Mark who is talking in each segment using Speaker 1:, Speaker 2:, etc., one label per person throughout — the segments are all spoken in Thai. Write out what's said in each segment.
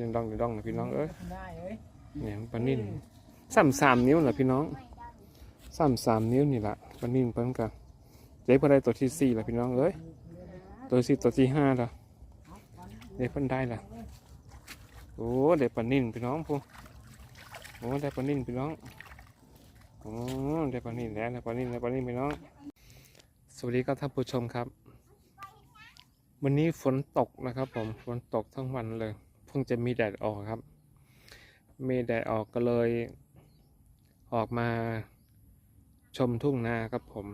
Speaker 1: นี่ดองนี่ดองนะพี่น้องเอ้ย
Speaker 2: ได้เอ้ย
Speaker 1: เนี่ยปลานิ่นสามสามนิ้วนะพี่น้องสามสามนิ้วนี่แหละปลานิ่นเพิ่นกันเจ๊เพิ่นได้ตัวที่สี่ละพี่น้องเอ้ยตัวที่สี่ตัวที่ห้าละเด็กเพิ่นได้ละโอ้เด็กปลานิ่นพี่น้องพวกโอ้ได้ปลานิ่นพี่น้องโอ้ได้ปลานิ่นแล้วได้ปลานิ่นได้ปลานิ่นพี่น้อง สวัสดีครับท่านผู้ชมครับ วันนี้ฝนตกนะครับผมฝนตกทั้งวันเลย เพิ่งจะมีแดดออกครับ มีแดดออกก็เลย ออกมาชมทุ่งนาครับผม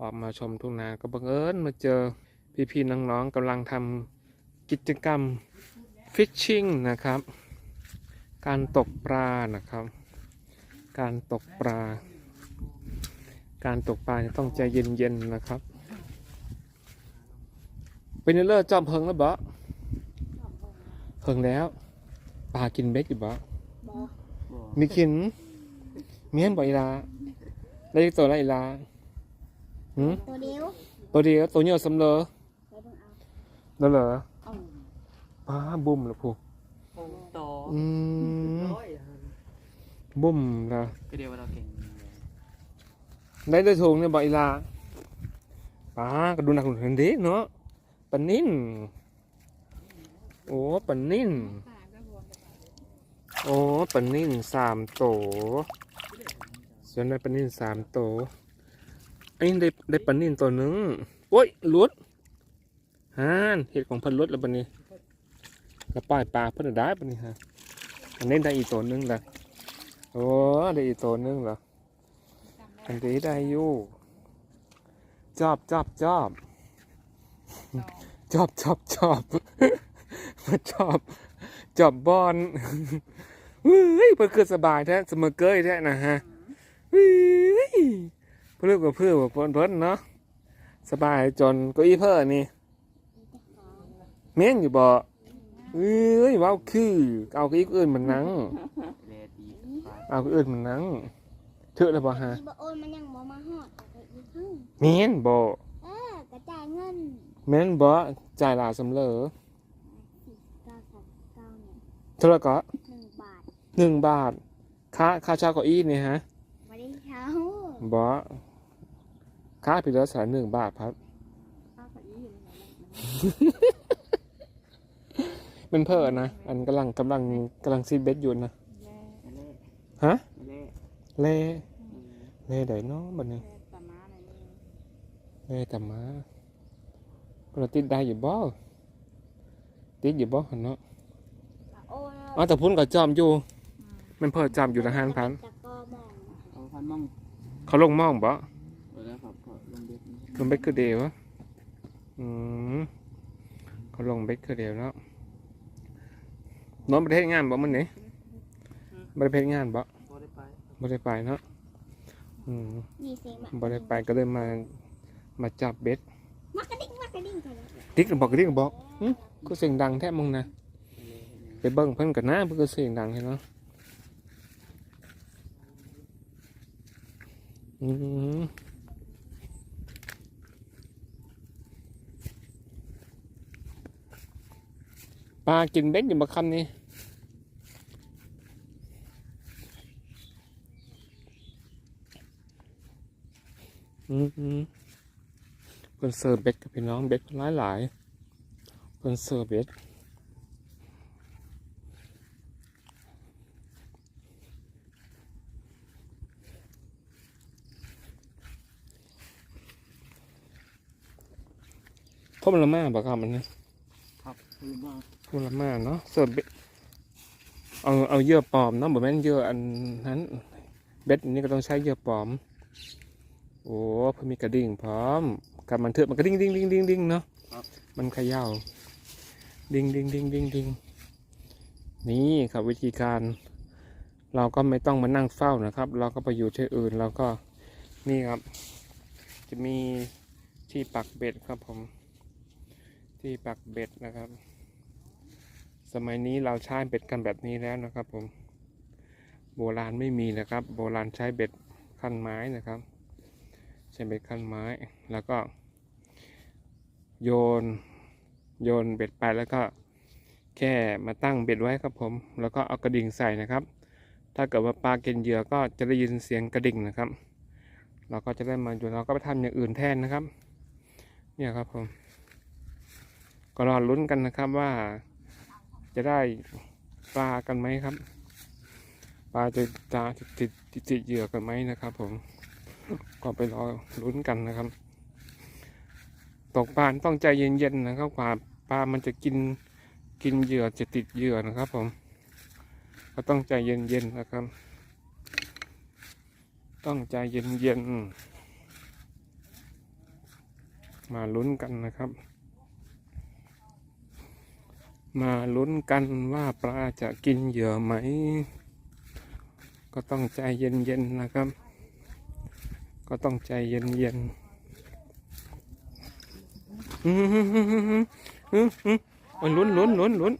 Speaker 1: ออกมาชมทุ่งนาก็บังเอิญมาเจอพี่ๆน้องๆกำลังทำกิจกรรมฟิชชิ่งนะครับ การตกปลานะครับ การตกปลา การตกปลาต้องใจเย็นๆนะครับ เป็นเลิศจอมเพิงแล้วบ่ เพิงแล้วปลากินเบ็ดอยู่บ่มีกินมีเห็นบ่อีลาได้ตัวละอีลาหืม
Speaker 3: ตัวเดียว
Speaker 1: ตัวเดียวตัวเดียวสำเลอ
Speaker 3: ไปเบิ่งเอา
Speaker 1: นั่นเหรอ
Speaker 3: เอา
Speaker 1: ปลาบุ่มละพู
Speaker 2: โอ้โต
Speaker 1: อืม
Speaker 2: ร้อย
Speaker 1: บุ่มละ
Speaker 2: ก็เดียวเราเก่ง
Speaker 1: ได้ด้วยถุงเนี่ยบ่อีลาปลาก็ดูหนักหนุนเด็เนาะปลานิ่น โอ้ปลานิ่นโอ้ปลานิ่นสามโตส่วนได้ปลานิ่นสามโตอันนี้ได้ได้ปลานิ่นตัวหนึ่งโอ้ยหลุดฮานเห็ดของเพันลุดแล้วปะนี้กระป้ายปลาเพิ่นได้ปะนี้ฮะอันนี้ได้อีกตัวหนึงละโอ้ได้อีกตัวหนึงเหรออันนี้ได้อยู่จอบจอบจอบ จอบจอบจอบ มาจอบจอบบอลเฮ้ยเพื่อคือสบายแท้เสมอเกยแท้นะฮะเฮ้ยเพื่อกับเพื่อกับเพิ่นเพิ่นเนาะสบายจนเก็อีเพื่อนี่เม้นอยู่บ่เอ้ยว้าวคือเอาเก็อีอื่นมันนั่ง
Speaker 2: เลดี
Speaker 1: เอาเก็อื่นมันนั่งเถอะแล้วบ่ฮะ
Speaker 3: อีบโอนมันยังบ่มาฮอดแต่ก็อีกฮึ่ง
Speaker 1: เม้นบ่
Speaker 3: เออกระจายเงิน
Speaker 1: เม้นบ่จ่ายหลาสำเลอ
Speaker 3: เก้าสิบเก้า เนี่ย
Speaker 1: เท่าไหร่ก็
Speaker 3: หนึ่งบาท
Speaker 1: หนึ่งบาท ค่าค่าเช่าเก้าอี้นี่ฮะ
Speaker 3: ไม่ได้เช่า
Speaker 1: บ่ค่าไปเหลือสายหนึ่งบาทครับ
Speaker 3: เอาไปอีก
Speaker 1: มันเพิ่นนะ อันกำลังกำลังกำลังซีเบ็ดอยู่นะ
Speaker 2: เล่
Speaker 1: ฮะ
Speaker 2: เล่
Speaker 1: เล่เล่ไดเนาะบัดนี้
Speaker 3: ตามาเลย
Speaker 1: เล่แต่มาเราติดได้อยู่บ่ติดอยู่บ่หั่นเนาะ
Speaker 3: โอน
Speaker 1: อ๋อแต่พุ่นก็จอมอยู่มันเพิ่นจอมอยู่ละหันพัน
Speaker 3: ตะกอมอง
Speaker 2: เอาพันมั่ง
Speaker 1: เขาลงหมองบ่
Speaker 2: เออแล้วครับก็ลงเบ็ด
Speaker 1: ลงเบ็ดคือเดียวอะอืมเขาลงเบ็ดคือเดียวเนาะน้องประเทศงานบ่มันนี่ประเทศงานบ่
Speaker 2: พอได้ไป
Speaker 1: บ่ได้ไปเนาะอืม
Speaker 3: มีเสียงมา
Speaker 1: บ่ได้ไปก็เลยมามาจับเบ็ด
Speaker 3: มักกระดิ่งมักกระดิ่งกันเลย
Speaker 1: ติ๊กบอกติ๊กบอกหึก็เสียงดังแท้มึงนะ ไปเบิ่งเพิ่นกันนะเพิ่นก็เสียงดังใช่เนาะอืมปลากินเบ็ดอยู่บ่คำนี้อืมอืมเพิ่นเสิร์ฟเบ็ดกับพี่น้องเบ็ดหลายหลายๆเพิ่นเสิร์ฟเบ็ด มันละมาบอกครับมันนะครับ
Speaker 2: คือว่า
Speaker 1: พ่อมันละมาเนาะเสิร์ฟเบ็ดเอาเอาเยื่อปลอมเนาะบ่แม่นเยื่ออันนั้นเบ็ดอันนี้ก็ต้องใช้เยื่อปลอม โอ้เพิ่นมีกระดิ่งพร้อมกับมันเถอะมันกระดิ่งดิ่งดิ่งดิ่งดิ่งเนาะมันเขย่าดิ่งดิ่งดิ่งดิ่งดิ่งนี่ครับวิธีการ เราก็ไม่ต้องมานั่งเฝ้านะครับ เราก็ไปอยู่ที่อื่นเราก็นี่ครับ จะมีที่ปักเบ็ดครับผม ที่ปักเบ็ดนะครับ สมัยนี้เราใช้เบ็ดกันแบบนี้แล้วนะครับ ผม โบราณไม่มีนะครับ โบราณใช้เบ็ดขั้นไม้นะครับ ใช้เบ็ดขั้นไม้ แล้วก็ โยน โยนเบ็ดไปแล้วก็แค่มาตั้งเบ็ดไว้ครับผม แล้วก็เอากระดิ่งใส่นะครับ ถ้าเกิดว่าปลาเกินเหยื่อก็จะได้ยินเสียงกระดิ่งนะครับ เราก็จะได้มาอยู่เราก็ไปทำอย่างอื่นแทนนะครับ เนี่ยครับผม ก็รอลุ้นกันนะครับว่า จะได้ปลากันไหมครับ ปลาจะจะติดติดติดติดเหยื่อกันไหมนะครับ ผม ก็ไปรอลุ้นกันนะครับ ตกปลาต้องใจเย็นๆนะครับกว่าปลามันจะกินกินเหยื่อจะติดเหยื่อนะครับ ผม ก็ต้องใจเย็นๆนะครับ ต้องใจเย็นๆมาลุ้นกันนะครับ มาลุ้นกันว่าปลาจะกินเหยื่อไหม ก็ต้องใจเย็นๆนะครับ ก็ต้องใจเย็นๆอืมๆๆลุ้นลุ้นลุ้นลุ้น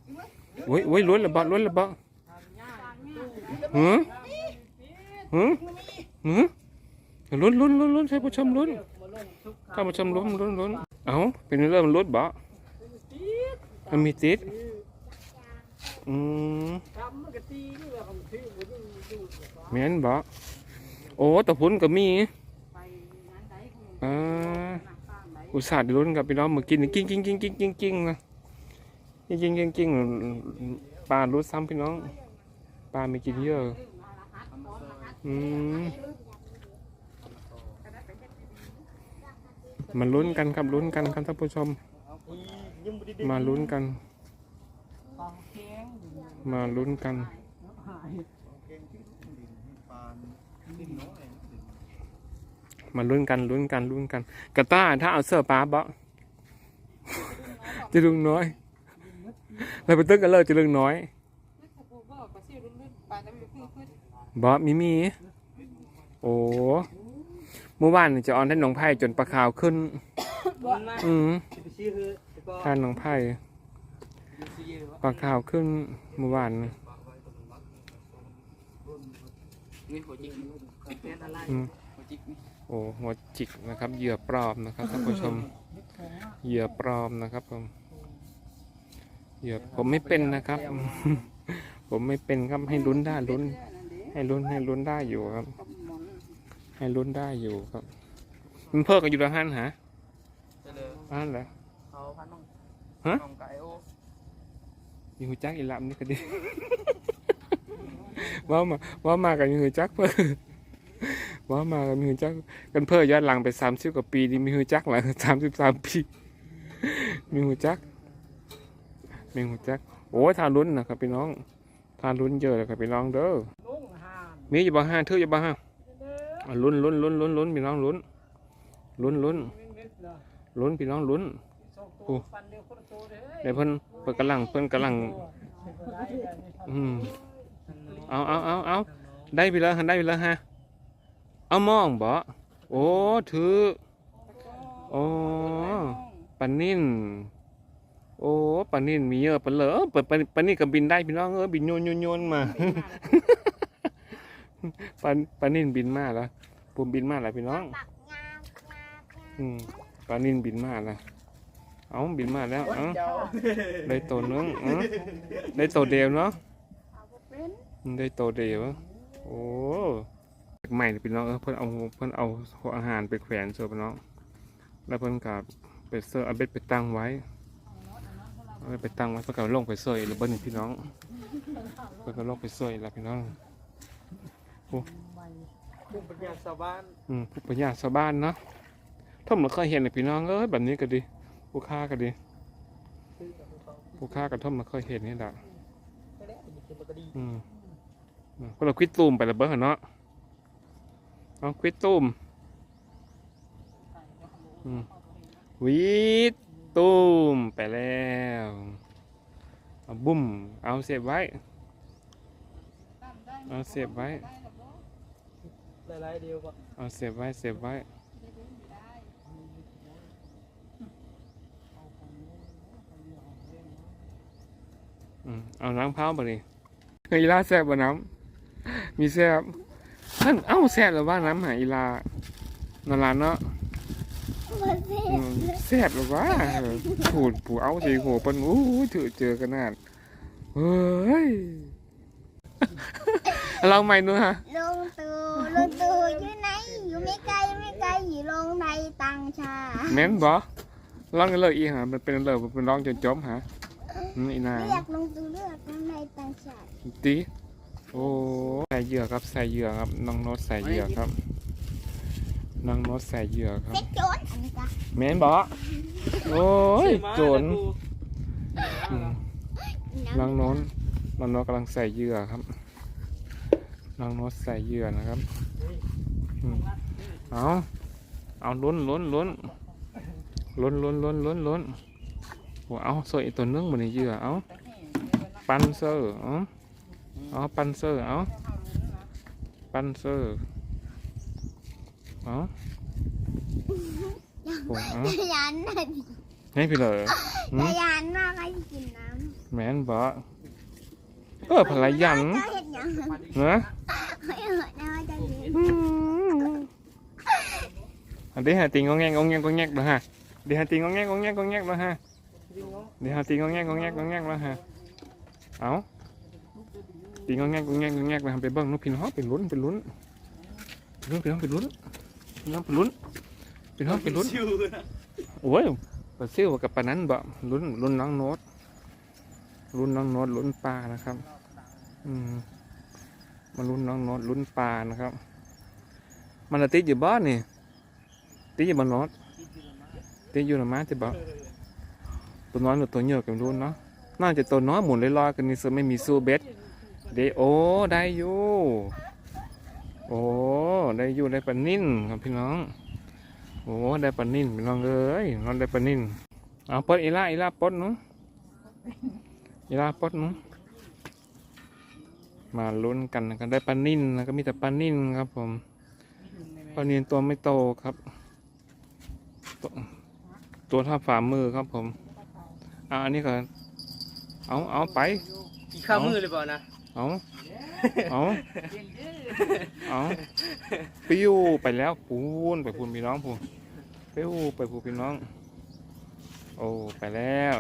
Speaker 1: โอ้ยโอ้ยลุ้นระเบาลุ้นระเบาหืมหืมหืมลุ้นลุ้นลุ้นลุ้นใช่ผู้ชมลุ้นท่าผู้ชมลุ้นลุ้นลุ้นเอ้าเป็นเรื่องลุ้นบ่ มันมีติดอืมแม่นบ่โอ้ตะพุ่นก็มีอ่าอุตส่าห์ลุ้นกับพี่น้องมากินกิ้งกิ้งกิ้งกิ้งกิ้งกิ้งนะกิ้งกิ้งกิ้งกิ้งปลาลุ้นซ้ำพี่น้องปลาไม่กินเยอะอืมมาลุ้นกันครับลุ้นกันครับท่านผู้ชม มาลุ้นกัน มาลุ้นกัน มาลุ้นกันลุ้นกันลุ้นกัน กระต้าถ้าเอาเสื้อป้าบ่จะลุงน้อยเราไปตึกกันเลยจะลุงน้อยบ่มีมี โอ้เมื่อวานนี่จะออนท่านหนองไผ่จนปลาขาวขึ้นอืม ท่านหนองไผ่ปลาขาวขึ้นเมื่อวานนี่
Speaker 2: นี่หัวจิกเป็นอะไร
Speaker 1: อืม
Speaker 2: หัวจิกนี่
Speaker 1: โอ้หัวจิกนะครับเหยื่อปลอมนะครับท่านผู้ชมเหยื่อปลอมนะครับผมเหยื่อผมไม่เป็นนะครับ ผมไม่เป็นครับให้ลุ้นได้ลุ้น ให้ลุ้นให้ลุ้นได้อยู่ครับ ให้ลุ้นได้อยู่ครับ มันเพิ่มกันอยู่ละหันหา
Speaker 2: เจริญ
Speaker 1: อันเหรอ
Speaker 2: เขา พันน้อง
Speaker 1: ฮะ
Speaker 2: น้องไก่โอ
Speaker 1: มีหูจักอีลำนี่ก็ดีว่ามาว่ามากันมีหูจักเพิ่ว่ามากันมีหูจักกันเพิ่ย้อนหลังไปสามสิบกว่าปีนี่มีหูจักหลังสามสิบสามปีมีหูจักมีหูจักโอ้ยทาลุ้นนะครับพี่น้องทาลุ้นเยอะเลยครับพี่น้องเด้อมีอยู่บ้างห้าเทืออยู่บ้างห้าอะลุ้นลุ้นลุ้นลุ้นลุ้นพี่น้องลุ้นลุ้นลุ้นลุ้นพี่น้องลุ้น โอ้เดี๋ยวเพิ่นเพิ่นกำลังเพิ่นกำลังอืมเอาเอาเอาเอาได้ไปแล้วฮะได้ไปแล้วฮะเอามองบ่โอ้ถือโอ้ปันนิ่นโอ้ปันนิ่นมีเยอะปันเหลอเปิดปันปันนิ่นก็บินได้พี่น้องเออบินโยนโยนโยนมาปันปันนิ่นบินมาแล้วผมบินมาแล้วพี่น้อง
Speaker 3: ปักงามงาม
Speaker 1: อืมปันนิ่นบินมาแล้ว เอาบินมาแล้วเอ้าได้ตัวนึงเอ้าได้ตัวเดียวเนาะ
Speaker 3: เอาบ่เป็น
Speaker 1: มันได้โตเดียวอะโอ้ใหม่พี่น้องเออเพิ่นเอาเพิ่นเอาหัวอาหารไปแขวนเสิร์ฟพี่น้องแล้วเพิ่นกับไปเสิร์ฟเอาเบ็ดไปตั้งไว้เอาเบ็ดไปตั้งไว้เพิ่นก็ลงไปเสิร์ฟหรือเบิ้ลพี่น้องเพิ่นก็ลงไปเสิร์ฟแล้วพี่น้อง
Speaker 2: ภูมิปัญญาชาวบ้าน
Speaker 1: อืมผู้ปัญญาชาวบ้านเนาะท่อมเราเคยเห็นเลยพี่น้องเอ้ยแบบนี้ก็ดี ผู้ค้าก็ดีผู้ค้ากับท่อมเราเคยเห็นนี่แหละอืมอืมพวกเราควิดตูมไปและเบิ้งเนาะเอาควิดตูมอืมวิดตูมไปแล้วเอาบุ้มเอาเสียบไว้ เอาเสียบไว้
Speaker 2: หลายๆเดียวก็
Speaker 1: เอาเสียบไว้เสียบไว้ เอาน้ำเผาบ่ดิเฮยอีลาแซ่บบ่น้ำมีแซ่บท่านเอ้าแซ่บหรือว่าน้ำหาอีลานาลานเนาะ
Speaker 3: บ่สิ
Speaker 1: อืมแซ่บหรือว่าผูดผูเอาสิโหเปิ้นอู้ถือเจอกันนาดเฮ้ยเราใหม่ดูฮะ
Speaker 3: ลงตู่ลงตู่อยู่ไหนอยู่ไม่ไกลไม่ไกลอยู่ลงในตังชา
Speaker 1: แม่นบ่ร้องกันเลยอีหามันเป็นเลยเป็นร้องจนจบฮะ อืมอีนาง
Speaker 3: เรียกลงตู่เลือกลงในตังชา
Speaker 1: ตีโอ้ใส่เหยื่อครับใส่เหยื่อครับน้องโน้ตใส่เหยื่อครับน้องโน้ตใส่เหยื่อครับ
Speaker 3: เซ็กโจนอันนี้จ้ะ
Speaker 1: แม่นบ่โอ้ยโจรอืมน้องโน้ตน้องโน้ตกำลังใส่เหยื่อครับน้องโน้ตใส่เหยื่อนะครับอืมเอาเอาลุ้นลุ้นลุ้นลุ้นลุ้นลุ้นลุ้นลุ้น โอ้เอาสวยตัวนึงบนในเหยื่อเอาปันเซอร์เอาเอาปันเซอร์เอาปันเซอร์เอาโอ้เอา
Speaker 3: จะยันน่ะดิ
Speaker 1: ให้พี่เลยหืม
Speaker 3: จะยันมากให้กินน้
Speaker 1: แม่นบ่เออำพลายัน
Speaker 3: เจ้าเห็ดหยัง
Speaker 1: เนอะ
Speaker 3: ไม่เห็ดนะว่าจะเห็น
Speaker 1: อันนี้หาติงงงแงงงงแงงงงแงงแล้วฮะเดี๋ยวหาติงงงแงงงงแงงงงแงงแล้วฮะ เดี๋ยวติงงงแงงงงแงงงงแงงแล้วฮะเอาติงงงแงงงงแงงงงแงงแล้วฮะไปเบิ่งนู้นพี่น้องเป็นลุ้นเป็นลุ้นเป็นลุ้นเป็นลุ้นเป็นลุ้นเป็นลุ้นเป็นลุ้นเป็นลุ้นโอ้ยปลาซิวกับปลานั้นบ่ลุ้นลุ้นน้องโน้ตลุ้นน้องโน้ตลุ้นปลานะครับ อืมมาลุ้นน้องโน้ตลุ้นปลานะครับ มันติดอยู่บ้านนี่ติดอยู่บนโน้ตติดอยู่หน้าม้าจะบอก ตัวน้อยหรือตัวเยอะกันรู้เนาะน่าจะตัวน้อยหมุนลอยๆกันนี่ซะไม่มีสู้เบ็ดเดโอได้อยู่โอ้ได้อยู่ได้ปลานิ่นครับพี่น้องโอ้ได้ปลานิ่นพี่น้องเอ้ยน้องได้ปลานิ่นเอาปลดอีล่าอีล่าปดหนูอีล่าปดหนูมาลุ้นกันนะครับได้ปลานิ่นนะก็มีแต่ปลานิ่นครับผมปลานิ่นตัวไม่โตครับ ตัวตัวเท่าฝ่ามือครับผม อ่าอันนี้ก็เอาเอาไป
Speaker 2: กินข้าวมือเลยเปล่านะ
Speaker 1: เอาเอาเอาปิ้วไปแล้วปูนไปพูนพี่น้องพูนปิ้วไปพูนพี่น้อง โอ้ไปแล้ว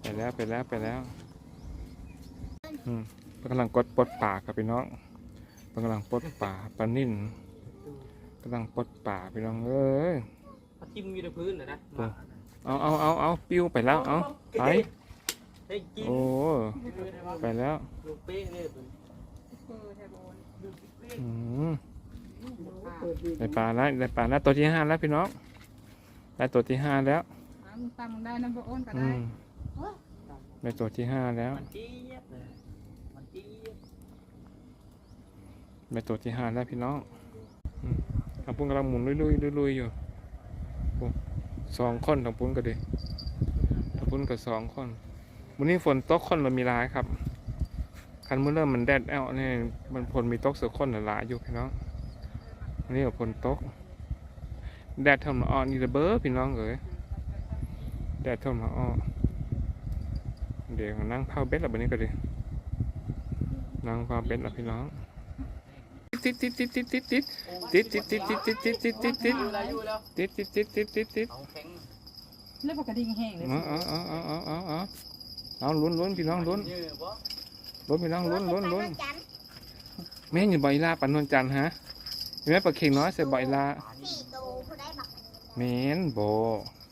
Speaker 1: ไปแล้วไปแล้วไปแล้วอืมเพิ่นกำลังกดปลดป่าครับพี่น้องเพิ่นกำลังปลดป่าปลานิ่นกำลังปลดป่าพี่น้องเอ้ย
Speaker 2: พัดจิ้มอยู่ในพื้นนะนะ
Speaker 1: เอาเอาเอาเอาปิ้วไปแล้วเอาไป
Speaker 2: ให้กิน
Speaker 1: โอ้ไปแล้ว
Speaker 2: ลูกเป้เนี่ย
Speaker 1: อืมได้ปลาแล้วได้ปลาแล้วตัวที่ห้าแล้วพี่น้องได้ตัวที่ห้าแล้ว
Speaker 4: อะมึงตามมึงได้นะพวกอ้นก็
Speaker 1: อื
Speaker 4: ได้
Speaker 1: มได้ตัวที่ห้าแล้ว
Speaker 2: มันจี๊ดเลยมันจี๊ด
Speaker 1: ได้ตัวที่ห้าแล้วพี่น้องอืมทางปุ้นกำลังหมุนลุยๆลุยๆอยู่โอ้ สองคนทางปุ้นก็ดีทางปุ้นก็สองคนวันนี้ฝนตกคนมันมีหลายครับ คันเมื่อเริ่มมันแดดแอลนี่มันฝนมีตกเสือคนหลายอยู่พี่น้องอันนี้ก็ฝนตก แดดทำละอ่อนนี่ระเบ้อพี่น้องเอ๋ยแดดทำละอ่อนเดี๋ยวนั่งเผาเบ็ดแล้วบันนี้ก็ดีนั่งเผาเบ็ดแล้วพี่น้อง ติดติดติดติดติดติดติดติดติดติดติดติดติดติดติด
Speaker 2: อยู่แล้วอยู่แล้ว
Speaker 1: ติดติดติดติดติดติด
Speaker 2: เอาแข็ง
Speaker 4: เลือกปากกระดิ่งแห้งเลย
Speaker 1: เอาเอาเอาเอาเอาเอาเอาเอาลุ้นลุ้นพี่น้องลุ้น
Speaker 2: เยอะบ่
Speaker 1: ลุ้นพี่น้องลุ้นลุ้นลุ้น
Speaker 3: จัน
Speaker 1: แม่นอยู่บ่อยลาปันนวลจันทร์ฮะเห็นไหมปลาเข่งน้อยใส่บ่อยลา
Speaker 3: สี่ตัวผู้ได้บัก
Speaker 1: แม่นโบ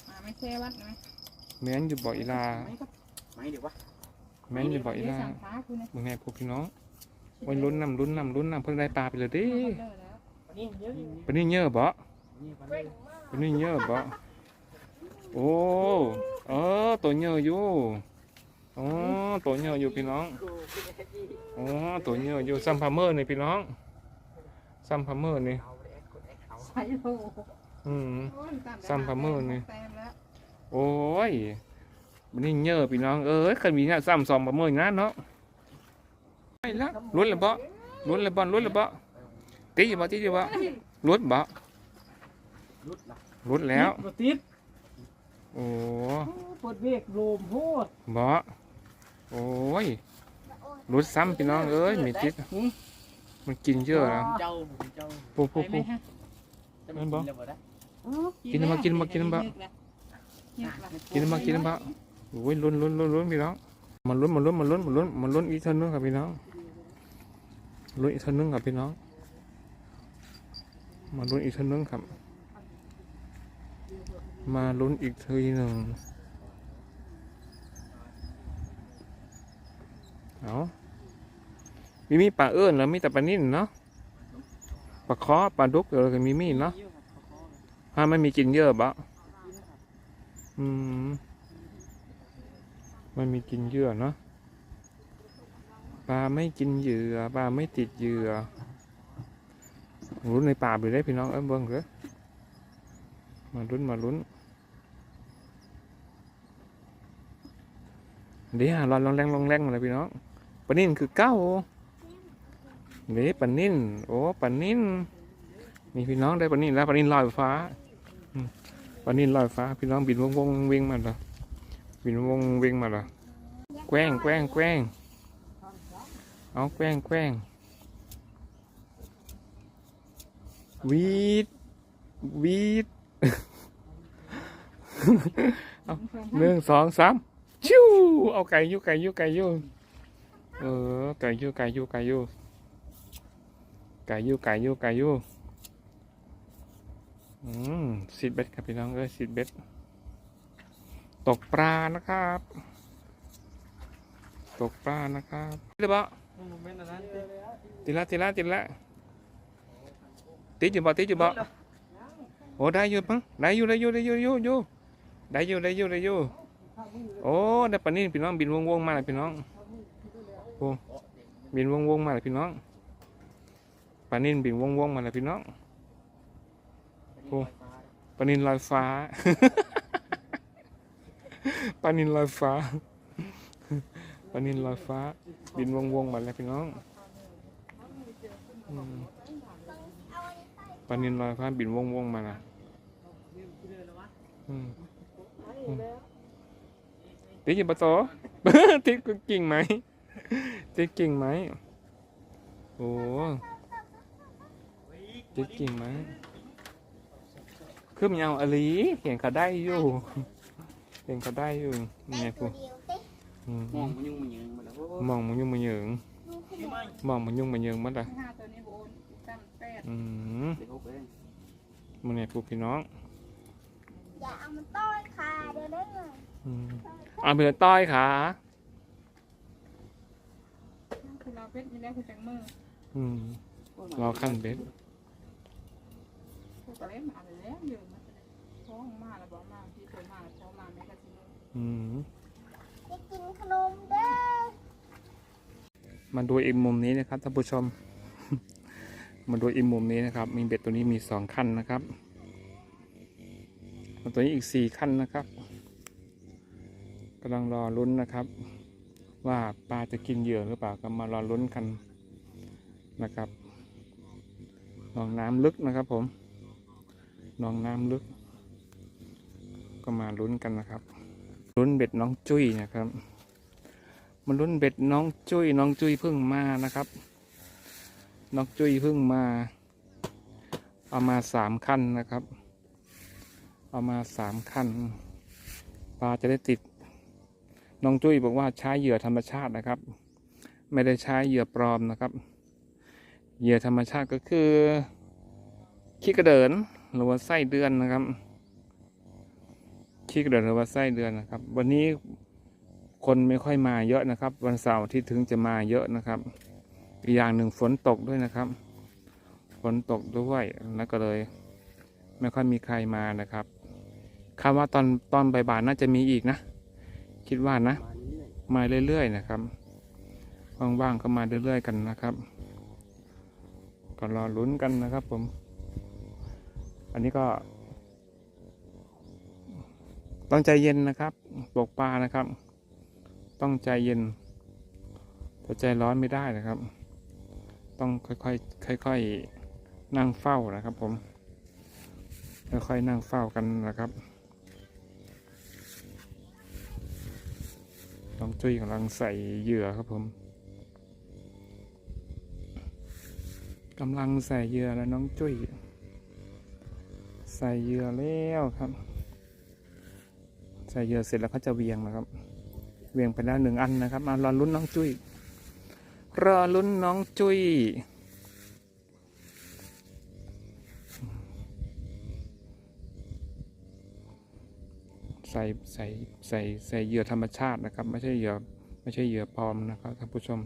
Speaker 4: อ่าไม่แช่วัดไหม
Speaker 1: แม่นอยู่บ่อยลา
Speaker 2: ไม่เดี๋ยววะ
Speaker 1: แม่นอยู่บ่อยลา
Speaker 4: สั่งฟ้าคุณนะ
Speaker 1: มึงไงพวกพี่น้อง ไว้ลุ้นนำลุ้นนำลุ้นนำเพิ่งได้ปลาไปเลยดิ
Speaker 4: เลิกแล้ว
Speaker 2: นี่เยอะอยู่
Speaker 1: ปลานี่เยอะบ่
Speaker 2: นี่มันเลย
Speaker 1: ปลานี่เยอะบ่โอ้เออตัวเยอะอยู่อ๋อตัวเยอะอยู่พี่น้อง
Speaker 2: กูเป็นแค่ที่
Speaker 1: อ๋อตัวเยอะอยู่ซัมพาเมอร์นี่พี่น้องซัมพาเมอร์นี่
Speaker 2: เอาแอคกดแอคเอา
Speaker 4: ใส่โล
Speaker 1: อืม
Speaker 4: โอ้ยตา
Speaker 1: ซ้ำพะเมินนี่
Speaker 4: แต้มแล้ว
Speaker 1: โอ้ยมันนี่เยอะพี่น้องเอ้ยคันมีเนี่ยซ้ำสองประเมินนะเนาะ ไปละลุ้นเลยบ่ลุ้นเลยบ่ลุ้นเลยบ่ตีอยู่บ่ตีอยู่บ่ลุ้นบ่
Speaker 2: รุดละ
Speaker 1: ลุ้นแล้ว
Speaker 2: บ่ติด
Speaker 1: โอ้
Speaker 2: เปิดเบรกโลมโพด
Speaker 1: บ่โอ้ยลุ้นซ้ำพี่น้องเอ้ยมีติดมันกินเยอะนะ
Speaker 2: เจ้าเจ้า
Speaker 1: ปุ๊บ
Speaker 4: ไป
Speaker 1: ปุ๊บ
Speaker 4: ไหม
Speaker 1: ปุ๊บ
Speaker 4: ฮะ
Speaker 2: จะมากินแล้วบ่ได้
Speaker 1: กินมากินมากินมา
Speaker 4: เลิกแล้วเลิกแล้ว
Speaker 1: กินมากินมาโอ้ยลุ้นลุ้นลุ้นลุ้นพี่น้องมาลุ้นมาลุ้นมาลุ้นมาลุ้นมาลุ้นอีกเท่านึงครับพี่น้อง ลุ้นอีกเท่านึงครับพี่น้อง มาลุ้นอีกเท่านึงครับ มาลุ้นอีกทีหนึ่งเอามีมีปลาเอิญแล้วมีแต่ปลานิ่นเนาะ ปลาคอปลาดุกเออก็มีมีเนาะถ้าไม่มีกินเยอะบะอืมไม่มีกินเยื่อเนาะ ปลาไม่กินเหยื่อปลาไม่ติดเหยื่อลุ้นในป่าไปได้พี่น้องเอ้ยเบิ้งเลยมาลุ้นมาลุ้นเดี๋ยวรอนลองแรงลองแรงมาเลยพี่น้องปลานิ่นคือเก้าเดี๋ยวปลานิ่นโอ้ปลานิ่นมีพี่น้องได้ปลานิ่นแล้วปลานิ่นลอยฟ้าปลานิ่นลอยฟ้า พี่น้องบินวงวงเวงมาแล้วบินวงเวงมาแล้วแกว้งแกว้งแกว้ง เอาแกว้งแกว้งวีดวีดหนึ่งสองสามชิวเอาไก่ยูไก่ยูไก่ยูเออไก่ยูไก่ยูไก่ยูไก่ยูไก่ยูไก่ยูอืมสิดเบ็ดครับพี่น้องเอ้ยสิดเบ็ดตกปลานะครับ ตกปลานะครับติดหรือเปล่า
Speaker 2: เมนต์อันนั้น
Speaker 1: ติดละติดละติดละติดอยู่บ่ติดอยู่บ่โอ้ได้อยู่มั้งได้อยู่ได้อยู่ได้อยู่อยู่อยู่ได้อยู่ได้อยู่ได้อยู่โอ้ได้ปานิ่นพี่น้องบินวงวงมาเลยพี่น้องโอ้บินวงวงมาเลยพี่น้องปานินบินวงวงมาเลยพี่น้องโอ้ปานินลอยฟ้า ปานินลอยฟ้า ลานินลอยฟ้า บินวงวงมาเลยพี่น้องปลานินลอยฟ้าบินวงวงมาละติดอยู่ประตูติดกิ่งไหมติดกิ่งไหมโอ้ติดกิ่งไหมคือมันเอาอลีเห็นเขาได้อยู่เห็นเขาได้อยู่
Speaker 3: ได้
Speaker 1: เนี่ย
Speaker 3: ตั
Speaker 1: กู อืม
Speaker 2: มองมันยุ่งมันยืนมาแล้วโอ้
Speaker 1: มองมันยุ่งมันเหยิง
Speaker 3: ดูขนม
Speaker 1: มองมันยุ่งมันเหยิงหมัดละ
Speaker 4: ห้าตัวนี้โอนตั้งแปด
Speaker 1: อืม
Speaker 2: เด็กเขาเอง
Speaker 1: มันเนี่ยพวกพี่น้อง
Speaker 3: อย่าเอามันต้อยขาเดี๋ยวได้ไง
Speaker 1: อืมเอาเผื่อต้อยขา
Speaker 4: คือเราเป็นที่แรกคือจังมือ
Speaker 1: อืมรอขั้นเบ็ด
Speaker 4: พวกกระเล่นมาแล้วเยอะมาท้องมาแล้วบอกมาที่ตัวมาท้องมาแม่กระชิน
Speaker 1: อืม
Speaker 3: จะ กินขนมเด้อ
Speaker 1: มาดูอีกมุมนี้นะครับท่านผู้ชม มาดูอีกมุมนี้นะครับ มีเบ็ดตัวนี้มีสองขั้นนะครับ ตัวนี้อีกสี่ขั้นนะครับกำลังรอลุ้นนะครับ ว่าปลาจะกินเหยื่อหรือเปล่าก็มารอลุ้นกันนะครับหนองน้ำลึกนะครับผมหนองน้ำลึก ก็มาลุ้นกันนะครับ ลุ้นเบ็ดน้องจุ้ยนะครับมันรุ่นเบ็ดน้องจุ้ยน้องจุ้ยเพิ่งมานะครับ น้องจุ้ยเพิ่งมา เอามาสามขั้นนะครับ เอามาสามขั้นปลาจะได้ติด น้องจุ้ยบอกว่าใช้เหยื่อธรรมชาตินะครับ ไม่ได้ใช้เหยื่อปลอมนะครับ เหยื่อธรรมชาติก็คือขี้กระเดินหรือว่าไส้เดือนนะครับ ขี้กเดินหรือว่าไส้เดือนนะครับ วันนี้คนไม่ค่อยมาเยอะนะครับ วันเสาร์ที่ถึงจะมาเยอะนะครับอีกอย่างหนึ่งฝนตกด้วยนะครับ ฝนตกด้วยแล้วก็เลย ไม่ค่อยมีใครมานะครับคาดว่าตอนตอนบ่ายๆน่าจะมีอีกนะ คิดว่านะ
Speaker 2: มาเรื่อย
Speaker 1: มาเรื่อยๆนะครับว่างๆก็มาเรื่อยๆกันนะครับก็รอลุ้นกันนะครับผม อันนี้ก็ ต้องใจเย็นนะครับตกปลานะครับ ต้องใจเย็นแต่ใจร้อนไม่ได้นะครับ ต้องค่อยๆค่อยๆนั่งเฝ้านะครับ ผม ค่อยๆนั่งเฝ้ากันนะครับน้องจุ้ยกำลังใส่เหยื่อครับผมกำลังใส่เหยื่อแล้วน้องจุ้ย ใส่เหยื่อแล้วครับ ส่เหยื่อเสร็จแล้วเขาจะเวียงนะครับ เวียงไปแล้วหนึ่งอันนะครับ มารอลุ้นน้องจุ้ยรอลุ้นน้องจุ้ยใส่ใส่ใส่ใส่เหยื่อธรรมชาตินะครับ ไม่ใช่เหยื่อไม่ใช่เหยื่อปลอมนะครับท่านผู้ชม